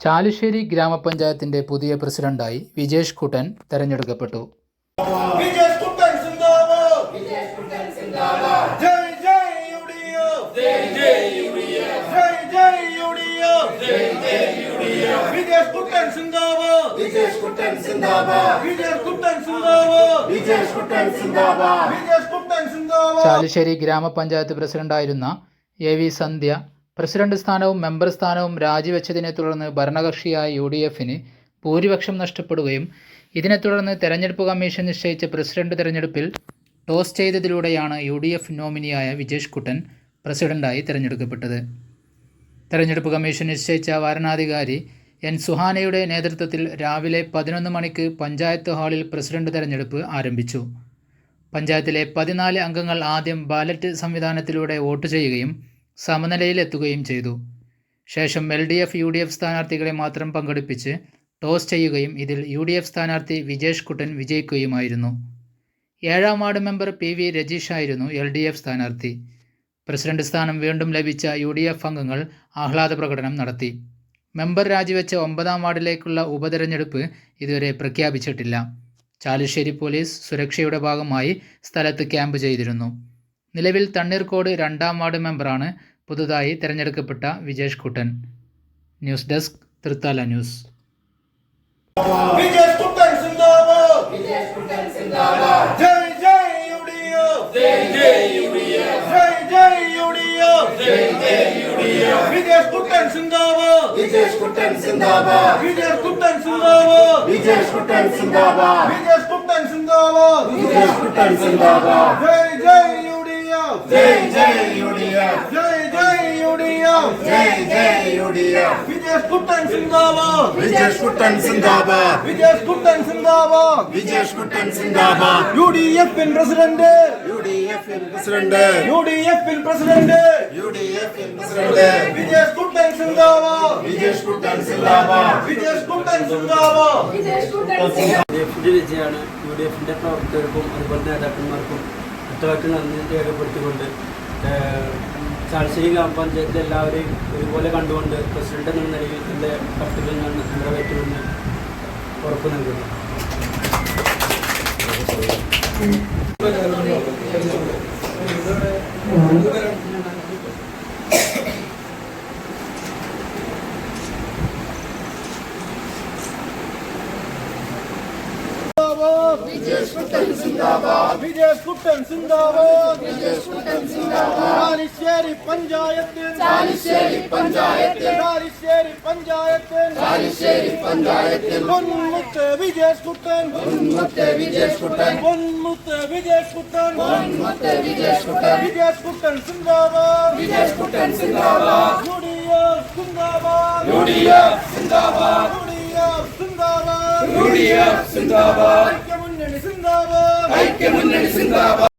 ചാലുശ്ശേരി ഗ്രാമപഞ്ചായത്തിന്റെ പുതിയ പ്രസിഡന്റായി വിജേഷ് കുട്ടൻ തെരഞ്ഞെടുക്കപ്പെട്ടു. വിജയ് കുട്ടൻ സിന്ദാബാദ്. വിജയ് കുട്ടൻ സിന്ദാബാദ് ജയ് ജയ് യുഡിഎഫ്. ജയ് ജയ് യുഡിഎഫ്. ജയ് ജയ് യുഡിഎഫ് ജയ് ജയ് യുഡിഎഫ് വിജയ് കുട്ടൻ സിന്ദാബാദ്. വിജേഷ് കുട്ടൻ സിന്ദാബാദ്. വിജയ് കുട്ടൻ സിന്ദാബാദ്. വിജേഷ് കുട്ടൻ സിന്ദാബാദ്. വിജയ് കുട്ടൻ സിന്ദാബാദ്. ചാലുശ്ശേരി ഗ്രാമപഞ്ചായത്ത് പ്രസിഡന്റായിരുന്ന എ വി സന്ധ്യ പ്രസിഡന്റ് സ്ഥാനവും മെമ്പർ സ്ഥാനവും രാജിവെച്ചതിനെ തുടർന്ന് ഭരണകക്ഷിയായ യു ഡി എഫിന് ഭൂരിപക്ഷം നഷ്ടപ്പെടുകയും ഇതിനെ തുടർന്ന് തെരഞ്ഞെടുപ്പ് കമ്മീഷൻ നിശ്ചയിച്ച പ്രസിഡന്റ് തെരഞ്ഞെടുപ്പിൽ ടോസ് ചെയ്തതിലൂടെയാണ് യു ഡി എഫ് നോമിനിയായ വിജേഷ് കുട്ടൻ പ്രസിഡന്റായി തെരഞ്ഞെടുക്കപ്പെട്ടത്. തെരഞ്ഞെടുപ്പ് കമ്മീഷൻ നിശ്ചയിച്ച വരണാധികാരി എൻ സുഹാനയുടെ നേതൃത്വത്തിൽ രാവിലെ പതിനൊന്ന് മണിക്ക് പഞ്ചായത്ത് ഹാളിൽ പ്രസിഡന്റ് തെരഞ്ഞെടുപ്പ് ആരംഭിച്ചു. പഞ്ചായത്തിലെ പതിനാല് അംഗങ്ങൾ ആദ്യം ബാലറ്റ് സംവിധാനത്തിലൂടെ വോട്ട് ചെയ്യുകയും സമനിലയിലെത്തുകയും ചെയ്തു. ശേഷം L D F U D F സ്ഥാനാർത്ഥികളെ മാത്രം പങ്കെടുപ്പിച്ച് ടോസ് ചെയ്യുകയും ഇതിൽ യു ഡി എഫ് സ്ഥാനാർത്ഥി വിജേഷ് കുട്ടൻ വിജയിക്കുകയുമായിരുന്നു. ഏഴാം ward member P V Rajeesh ആയിരുന്നു എൽ ഡി എഫ് സ്ഥാനാർത്ഥി. പ്രസിഡന്റ് സ്ഥാനം വീണ്ടും ലഭിച്ച യു ഡി എഫ് അംഗങ്ങൾ ആഹ്ലാദ പ്രകടനം നടത്തി. മെമ്പർ രാജിവെച്ച ഒമ്പതാം വാർഡിലേക്കുള്ള ഉപതെരഞ്ഞെടുപ്പ് ഇതുവരെ പ്രഖ്യാപിച്ചിട്ടില്ല. ചാലുശ്ശേരി പോലീസ് സുരക്ഷയുടെ ഭാഗമായി സ്ഥലത്ത് ക്യാമ്പ് ചെയ്തിരുന്നു. നിലവിൽ തണ്ണീർക്കോട് രണ്ടാം വാർഡ് മെമ്പറാണ് പുതുതായി തിരഞ്ഞെടുക്കപ്പെട്ട Vijesh Kuttan. News desk Thrithala news. Vijay Kuttan സിന്ദാബാദ്. കുട്ടൻ സിന്ദാബാദ് ജയ് ജയ് ജയ് ജയ് യുഡിഎഫ് ജയ് ജയ് യുഡിഎഫ് ജയ് ജയ് യുഡിഎഫ് വിജയ് കുട്ടൻ സിന്ദാബാദ്. വിജേഷ് കുട്ടൻ സിന്ദാബാദ്. വിജയ് കുട്ടൻ സിന്ദാബാദ്. വിജേഷ് കുട്ടൻ സിന്ദാബാദ്. വിജയ് കുട്ടൻ സിന്ദാബാദ് വിജേഷ് കുട്ടൻ സിന്ദാബാദ് ജയ് ജയ് ജയ് ജയ് ജയ് ജയ് ജയ് ജയ് കുട്ടൻ സിന്ദാബാദ് വിജേഷ് കുട്ടൻ സിന്ദാബാദ് വിജയ് കുട്ടൻ സിന്ദാബാദ് വിജേഷ് കുട്ടൻ സിന്ദാബാദ് U D എഫിൻ president. U D F president. U D എഫിൻ president. U D F president. Vijay Kuttan സിന്ദാബാദ്. വിജേഷ് കുട്ടൻ സിന്ദാബാദ്. വിജയ് കുട്ടൻ സിന്ദാബാദ്. ഡി എഫിന്റെ വിജയമാണ് യു ഡി എഫിന്റെ പ്രവർത്തകർക്കും അതുപോലെ നേതാക്കന്മാർക്കും ഒറ്റവാക്കി നന്ദി രേഖപ്പെടുത്തിക്കൊണ്ട് ഏഹ്, ഗ്രാമ ഗ്രാമപഞ്ചായത്തിൽ എല്ലാവരെയും ഒരുപോലെ കണ്ടുകൊണ്ട് പ്രസിഡന്റ് എന്ന നിലയിൽ എന്റെ കർത്തവ്യം ഞാൻ നിറവേറ്റുമെന്ന് ഉറപ്പ് നൽകുന്നു. വിജയ് സിന്ദാബാദ് കുട്ടൻ സിന്ദാബാദ്. ചാലിശ്ശേരി പഞ്ചായത്ത്. ചാലിശ്ശേരി പഞ്ചായത്ത്. ചാലിശ്ശേരി പഞ്ചായത്ത്. ചാലിശ്ശേരി പഞ്ചായത്ത്. പൊന്മുത്ത് വിജയ് കുട്ടൻ പൊന്മുത്ത് വിജയ് കുട്ടൻ പൊന്മുത്ത് വിജയ് കുട്ടൻ പൊന്മുത്ത് വിജയ് കുട്ടൻ വിജയ് കുട്ടൻ സിന്ദാബാദ്. വിജയ് കുട്ടൻ സിന്ദാബാദ്. യുഡിഎഫ് സിന്ദാബാദ്. യുഡിഎഫ് സിന്ദാബാദ്. യുഡിഎഫ് സിന്ദാബാദ്. യുഡിഎഫ് സിന്ദാബാദ്. ഐക്യമുന്നണി സിന്ദാബാദ്. ഐക്യമുന്നണി സിന്ദാബാദ്.